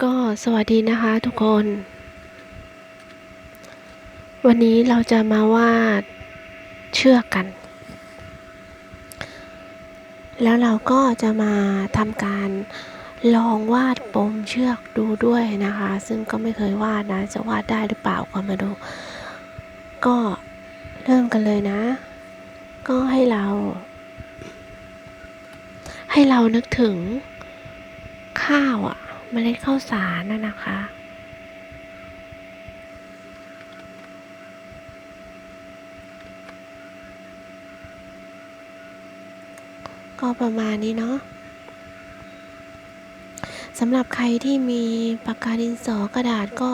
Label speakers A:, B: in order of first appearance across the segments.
A: ก็สวัสดีนะคะทุกคน วันนี้เราจะมาวาดเชือกกัน แล้วเราก็จะมาทำการลองวาดปมเชือกดูด้วยนะคะ ซึ่งก็ไม่เคยวาดนะ จะวาดได้หรือเปล่าก็มาดู ก็เริ่มกันเลยนะ ก็ให้เรา ให้เรานึกถึงข้าวอะ เมล็ดข้าวสารน่ะนะคะ ก็ประมาณนี้เนาะสำหรับใครที่มีปากกาดินสอกระดาษก็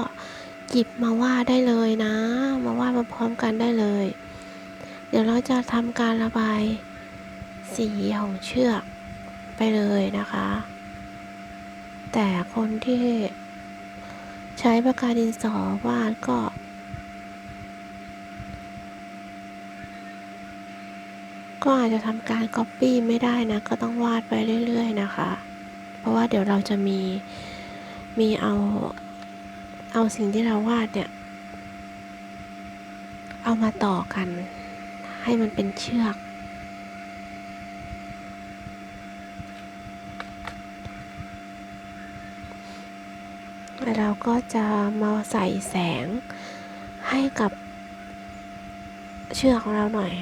A: หยิบมาวาดได้เลยนะ มาวาดมาพร้อมกันได้เลย เดี๋ยวเราจะทำการระบายสีของเชือกไปเลยนะคะ แต่คนที่ใช้ปากกาดินสอวาดก็ ก็อาจจะทำการ Copy ไม่ได้นะ ก็ต้องวาดไปเรื่อย ๆ นะคะ เพราะว่าเดี๋ยวเราจะมี มีเอา เอาสิ่งที่เราวาดเนี่ย เอามาต่อกัน ให้มันเป็นเชือก แล้ว เราก็จะมาใส่แสงให้กับเชือกของเราหน่อย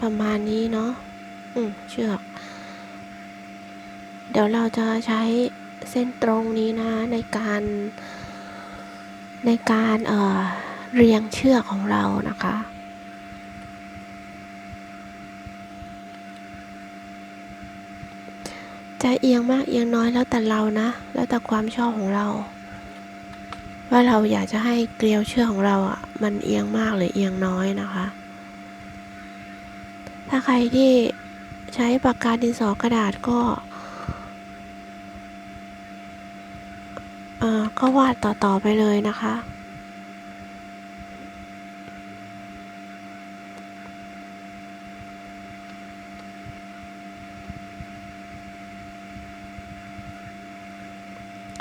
A: ประมาณนี้เนาะอืมเชือก เดี๋ยวเราจะใช้เส้นตรงนี้นะในการในการเอ่อเรียงเชือกของเรานะคะ จะเอียงมากเอียงน้อยแล้วแต่เรานะ แล้วแต่ความชอบของเรา ว่าเราอยากจะให้เกลียวเชือกของเราอะมันเอียงมากหรือเอียงน้อยนะคะ ถ้าใครที่ใช้ปากกาดินสอกระดาษก็เอ่อก็วาดต่อ ๆ ไปเลยนะคะ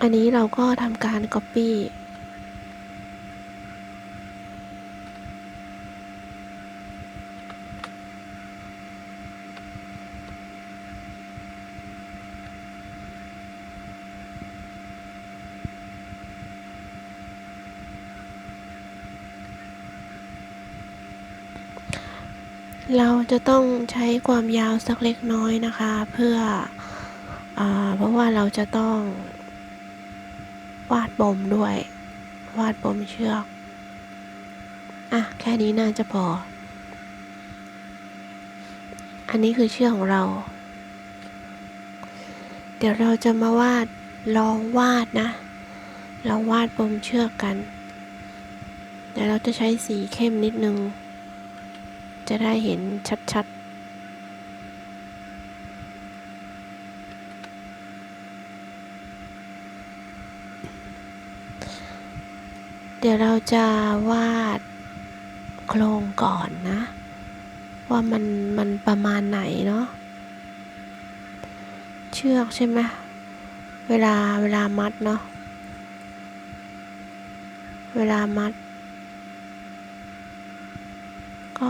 A: อันนี้เราก็ทำการ Copy เราจะต้องใช้ความยาวสักเล็กน้อยนะคะ เพื่ออเพราะว่าเราจะต้อง วาดปมด้วย วาดปมเชือก อะ แค่นี้น่าจะพอ อันนี้คือเชือกของเรา เดี๋ยวเราจะมาวาดลองวาดนะลองวาดปมเชือกกัน เดี๋ยวเราจะใช้สีเข้มนิดนึง จะได้เห็นชัดๆเดี๋ยวเราจะวาดโครงก่อนนะ ว่ามันมันประมาณไหนเนาะเชือกใช่ไหมเวลาเวลามัดเนาะเวลามัด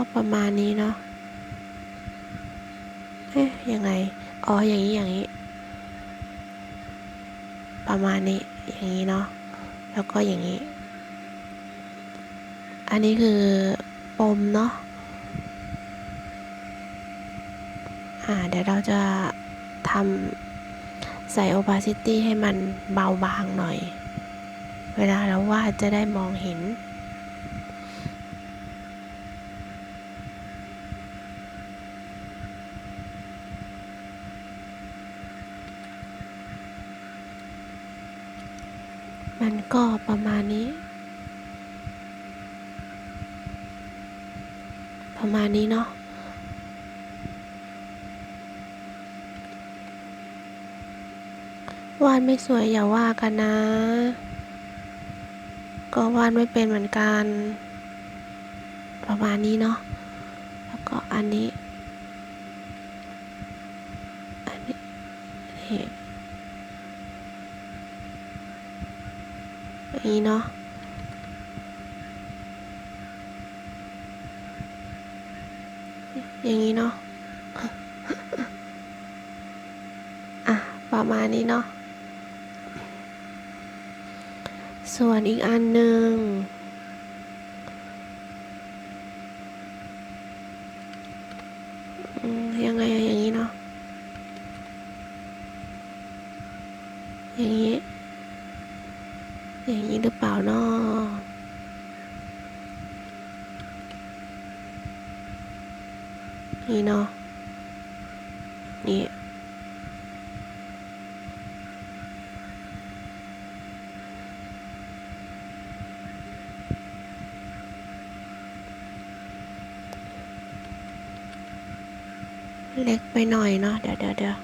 A: ก็ประมาณนี้เนาะเอ๊ะยังไง อ๋อ อย่างนี้ อย่างนี้ ประมาณนี้ อย่างนี้เนาะ แล้วก็อย่างนี้ อันนี้คือปมเนาะ อ่า เดี๋ยวเราจะทำใส่ opacity ให้มันเบาบางหน่อย เวลาเราวาดจะได้มองเห็น มันก็ประมาณนี้ ประมาณนี้เนาะวาดไม่สวยอย่าว่ากันนะ ก็วาดไม่เป็นเหมือนกัน ประมาณนี้เนาะ แล้วก็อันนี้ อันนี้ นี่อันนี้เนาะอย่างนี้เนาะอะ ประมาณนี้เนาะส่วนอีกอันหนึ่งยังไงอย่างนี้เนาะอย่างนี้ หรือเปล่าเนาะนี่เนาะ นี่ เล็กไปหน่อยเนาะ เดี๋ยวเดี๋ยวเดี๋ยว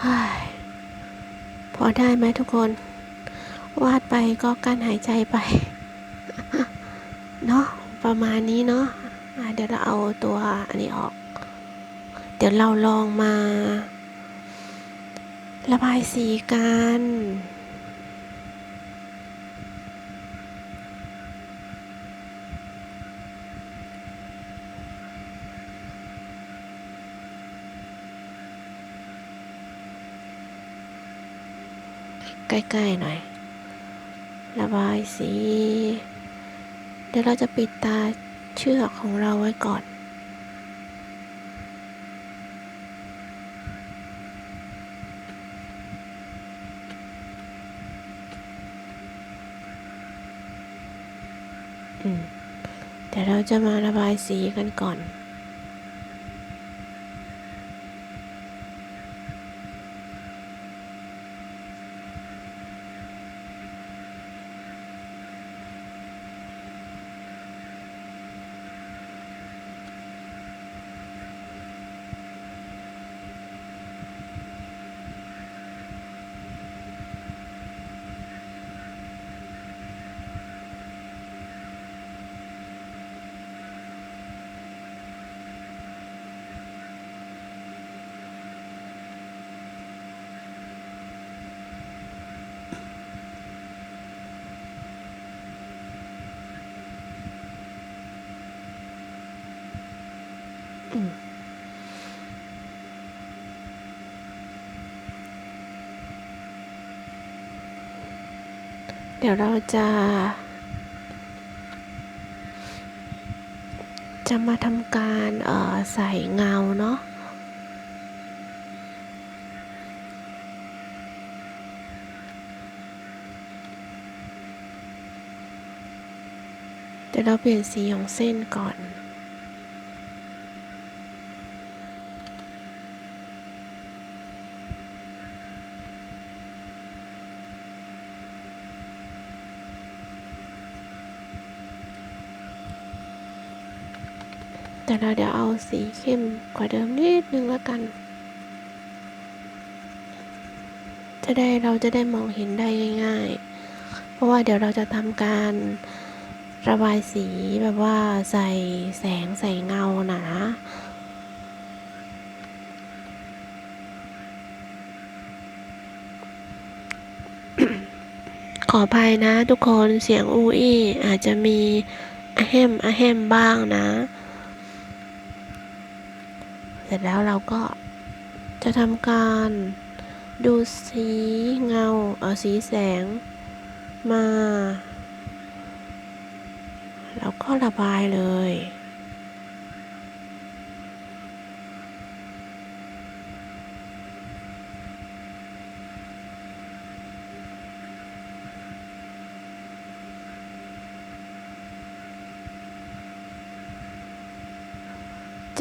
A: เฮ้ยพ อได้ไหมทุกคน วาดไปก็กั้นหายใจไป เนาะประมาณนี้เนาะอะเดี๋ยวเราเอาตัวอันนี้ออก เดี๋ยวเราลองมา ระบายสีกัน ใกล้ๆหน่อย ระบายสี เดี๋ยวเราจะปิดตาเชือกของเราไว้ก่อนอืมเดี๋ยวเราจะมาระบายสีกันก่อน เดี๋ยวเราจะ จะมาทำการเอ่อใส่เงาเนาะเดี๋ยวเราเปลี่ยนสีของเส้นก่อน เราเดี๋ยวเอาสีเข้มกว่าเดิมนิดนึงแล้วกัน จะได้เราจะได้มองเห็นได้ง่าย ๆ เพราะว่าเดี๋ยวเราจะทำการระบายสีแบบว่าใส่แสงใส่เงาหนาขออภัยนะทุกคนเสียงอูอี้อาจจะมีอะแฮมอะแฮมบ้างนะ เสร็จแล้วเราก็จะทำการดูสีเงาเอาสีแสงมา แล้วก็ระบายเลย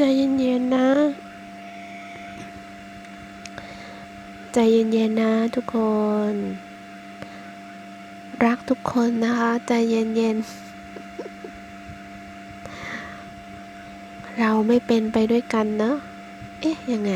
A: ใจเย็นๆนะ ใจเย็นๆนะทุกคน รักทุกคนนะคะ ใจเย็นๆ เราไม่เป็นไปด้วยกันเนอะเอ๊ะ ยังไง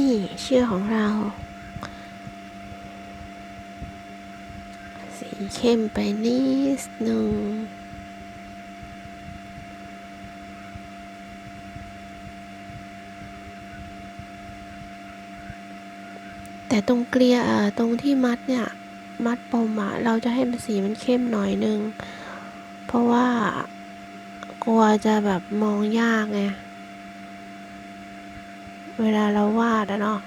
A: นี่เชือกของเรา สีเข้มไปนิดหนึ่งแต่ตรงเกลียเอ่อตรงที่มัดเนี่ย มัดปมอะเราจะให้มันสีมันเข้มหน่อยนึง เพราะว่ากลัวจะแบบมองยากไง เวลาเราวาดนะเนาะ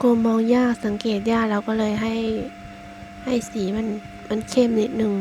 A: กลัวมองยากสังเกตยากเราก็เลยให้ให้สีมันมันเข้มนิดนึง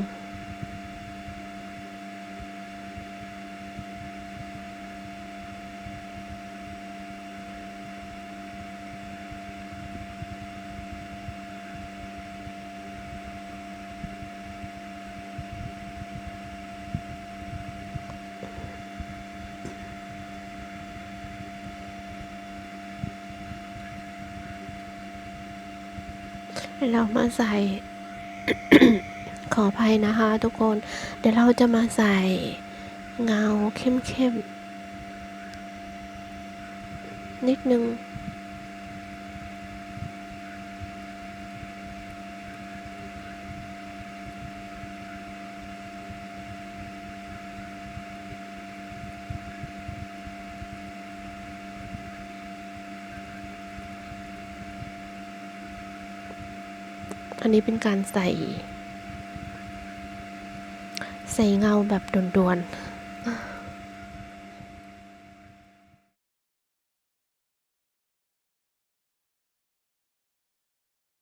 A: เรามาใส่ ขออภัยนะคะทุกคน เดี๋ยวเราจะมาใส่เงาเข้มๆนิดนึง อันนี้เป็นการใส่ ใส่เงาแบบด่วนๆ